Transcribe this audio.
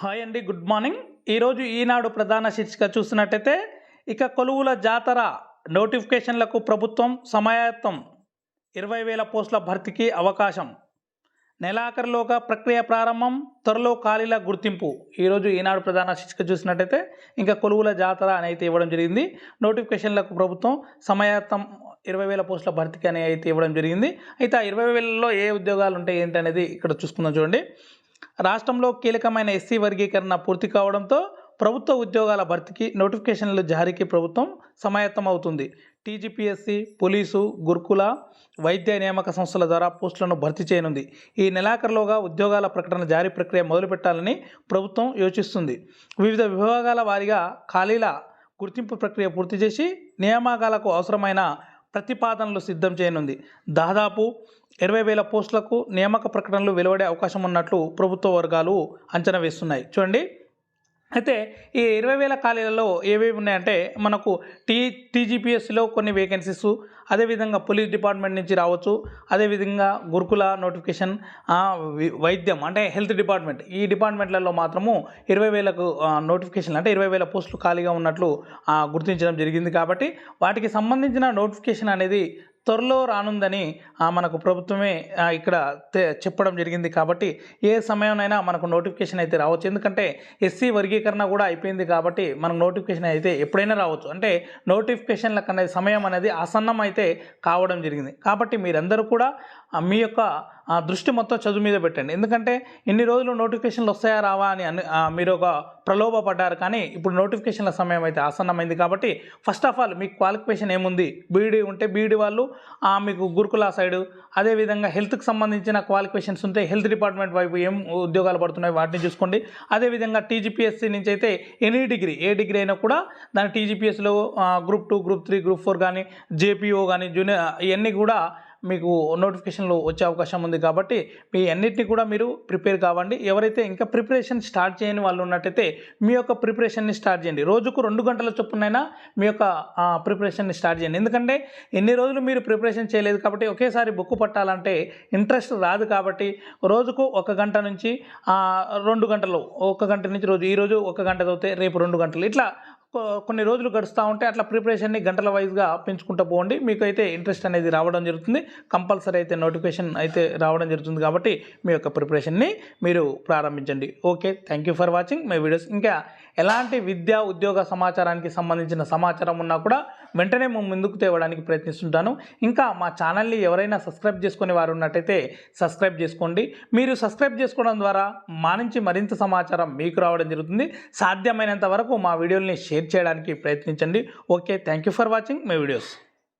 Hi అండి good morning. ఈరోజు ఈనాడు ప్రధాన శీర్షిక చూసినట్టయితే ఇక కొలువుల జాతర నోటిఫికేషన్లకు ప్రభుత్వం సమాయత్తం. ఇరవై వేల పోస్టుల భర్తీకి అవకాశం. నెలాఖరులోగా ప్రక్రియ ప్రారంభం త్వరలో ఖాళీల గుర్తింపు. ఈరోజు ఈనాడు ప్రధాన శిక్షిక చూసినట్టయితే ఇంకా కొలువుల జాతర అని అయితే ఇవ్వడం జరిగింది. నోటిఫికేషన్లకు ప్రభుత్వం సమయాత్తం ఇరవై వేల పోస్టుల భర్తీకి అని అయితే ఇవ్వడం జరిగింది. అయితే ఆ ఇరవై వేలలో ఏ ఉద్యోగాలు ఉంటాయి ఏంటి అనేది ఇక్కడ చూసుకుందాం చూడండి. రాష్ట్రంలో కీలకమైన ఎస్సీ వర్గీకరణ పూర్తి కావడంతో ప్రభుత్వ ఉద్యోగాల భర్తీకి నోటిఫికేషన్ల జారీకి ప్రభుత్వం సమాయత్తం అవుతుంది టీజీపీఎస్సీ పోలీసు గురుకుల వైద్య నియామక సంస్థల ద్వారా పోస్టులను భర్తీ చేయనుంది. ఈ నెలాఖరులోగా ఉద్యోగాల ప్రకటన జారీ ప్రక్రియ మొదలుపెట్టాలని ప్రభుత్వం యోచిస్తుంది. వివిధ విభాగాల వారీగా ఖాళీల గుర్తింపు ప్రక్రియ పూర్తి చేసి నియామకాలకు అవసరమైన ప్రతిపాదనలు సిద్ధం చేయనుంది. దాదాపు ఇరవై వేల పోస్టులకు నియామక ప్రకటనలు వెలువడే అవకాశం ఉన్నట్లు ప్రభుత్వ వర్గాలు అంచనా వేస్తున్నాయి. చూడండి. అయితే ఈ ఇరవై వేల ఖాళీలలో ఏవేవి ఉన్నాయంటే మనకు టీ టీజీపీఎస్సీలో కొన్ని వేకెన్సీస్ అదేవిధంగా పోలీస్ డిపార్ట్మెంట్ నుంచి రావచ్చు అదేవిధంగా గురుకుల నోటిఫికేషన్ వైద్యం అంటే హెల్త్ డిపార్ట్మెంట్. ఈ డిపార్ట్మెంట్లలో మాత్రము ఇరవై వేలకు నోటిఫికేషన్ అంటే ఇరవై వేల పోస్టులు ఖాళీగా ఉన్నట్లు గుర్తించడం జరిగింది కాబట్టి వాటికి సంబంధించిన నోటిఫికేషన్ అనేది త్వరలో రానుందని ఆ, మనకు ప్రభుత్వమే ఇక్కడ తె- చెప్పడం జరిగింది కాబట్టి ఏ సమయంలోనైనా మనకు నోటిఫికేషన్ అయితే రావచ్చు. ఎందుకంటే ఎస్సీ వర్గీకరణ కూడా అయిపోయింది కాబట్టి మనకు నోటిఫికేషన్ అయితే ఎప్పుడైనా రావచ్చు. అంటే నోటిఫికేషన్ల కన్నా సమయం అనేది ఆసన్నం అయితే కావడం జరిగింది. కాబట్టి మీరందరూ కూడా మీ యొక్క ఆ, దృష్టి మొత్తం చదువు మీద పెట్టండి. ఎందుకంటే ఇన్ని రోజులు నోటిఫికేషన్లు వస్తాయా రావా అని మీరు ఒక ప్రలోభపడ్డారు కానీ ఇప్పుడు నోటిఫికేషన్ల సమయం అయితే ఆసన్నమైంది కాబట్టి ఫస్ట్ ఆఫ్ ఆల్ మీకు క్వాలిఫికేషన్ ఏముంది? బీఈడీ ఉంటే బీఈడీ వాళ్ళు ఆ, మీకు గురుకుల సైడు అదేవిధంగా హెల్త్కి సంబంధించిన క్వాలిఫికేషన్స్ ఉంటే హెల్త్ డిపార్ట్మెంట్ వైపు ఏం ఉద్యోగాలు పడుతున్నాయి వాటిని చూసుకోండి. అదేవిధంగా టీజీపీఎస్సీ నుంచి అయితే ఎనీ డిగ్రీ ఏ డిగ్రీ అయినా కూడా దాని టీజీపీఎస్లో group two group three group four కానీ జేపీఓ కానీ జూనియర్ ఇవన్నీ కూడా మీకు నోటిఫికేషన్లు వచ్చే అవకాశం ఉంది కాబట్టి మీ అన్నిటిని కూడా మీరు ప్రిపేర్ కావండి. ఎవరైతే ఇంకా ప్రిపరేషన్ స్టార్ట్ చేయని వాళ్ళు ఉన్నట్టయితే మీ యొక్క ప్రిపరేషన్ని స్టార్ట్ చేయండి. రోజుకు రెండు గంటల చొప్పునైనా మీ యొక్క ప్రిపరేషన్ని స్టార్ట్ చేయండి. ఎందుకంటే ఎన్ని రోజులు మీరు ప్రిపరేషన్ చేయలేదు కాబట్టి ఒకేసారి బుక్ పట్టాలంటే ఇంట్రెస్ట్ రాదు కాబట్టి రోజుకు ఒక గంట నుంచి రెండు గంటలు ఒక గంట నుంచి రోజు ఈరోజు ఒక గంట చదివితే రేపు రెండు గంటలు. ఇట్లా కొన్ని రోజులు గడుస్తూ ఉంటే అట్లా ప్రిపరేషన్ని గంటల వైజ్గా పెంచుకుంటూ పోండి. మీకు అయితే ఇంట్రెస్ట్ అనేది రావడం జరుగుతుంది. కంపల్సరీ అయితే నోటిఫికేషన్ అయితే రావడం జరుగుతుంది కాబట్టి మీ యొక్క ప్రిపరేషన్ని మీరు ప్రారంభించండి. Okay thank you for watching my videos. ఇంకా ఎలాంటి విద్యా ఉద్యోగ సమాచారానికి సంబంధించిన సమాచారం ఉన్నా కూడా వెంటనే మేము ముందుకు తేవడానికి ప్రయత్నిస్తుంటాను. ఇంకా మా ఛానల్ని ఎవరైనా సబ్స్క్రైబ్ చేసుకునే వారు ఉన్నట్టయితే సబ్స్క్రైబ్ చేసుకోండి. మీరు సబ్స్క్రైబ్ చేసుకోవడం ద్వారా మా నుంచి మరింత సమాచారం మీకు రావడం జరుగుతుంది. సాధ్యమైనంత వరకు మా వీడియోల్ని షేర్ చేయడానికి ప్రయత్నించండి. Okay thank you for watching my videos.